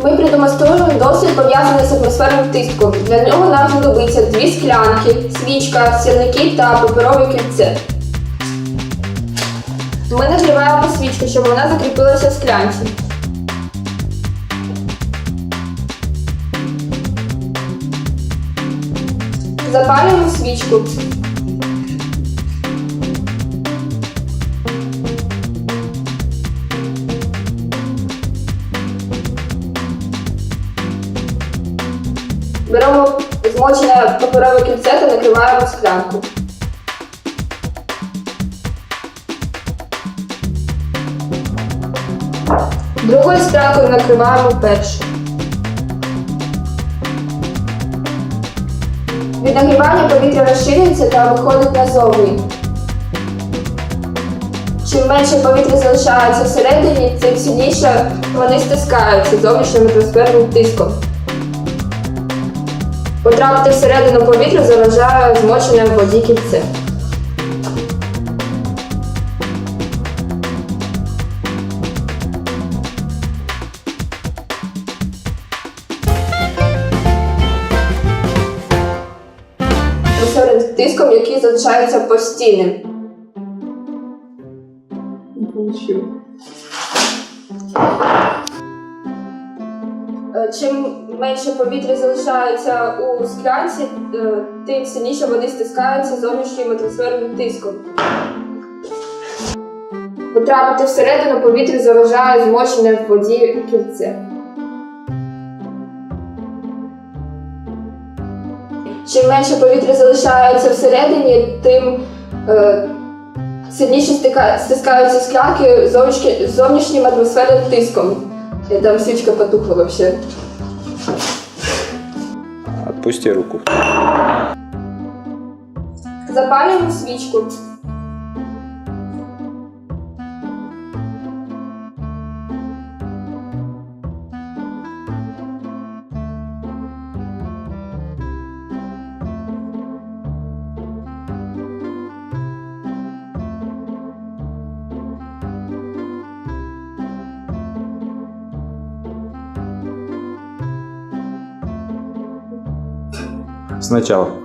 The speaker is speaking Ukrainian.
продемонструємо дослід пов'язаний з атмосферним тиском. Для нього нам знадобиться дві склянки, свічка, сірники та паперове кільце. Ми нагріваємо свічку, щоб вона закріпилася в склянці. Запалюємо свічку. Беремо змочене паперове кільце та накриваємо склянку. Другою склянкою накриваємо першу. Від нагрівання повітря розширюється та виходить назовні. Чим менше повітря залишається всередині, тим сильніше вони стискаються зовнішнім атмосферним тиском. Потрапити всередину повітря заважає змочене в воді кільце. Тиском, який залишається постійним. Е, Чим менше повітря залишається у склянці, е, тим сильніше вони стискаються зовнішнім атмосферним тиском. Потрапити всередину повітря заважає змочене в воді кільце. Чим менше повітря залишається всередині, тим е, сильніше стискаються склянки зовнішні- зовнішнім атмосферним тиском. Е, Там свічка потухла вообще. Отпусти руку. Запалюємо свічку. Сначала.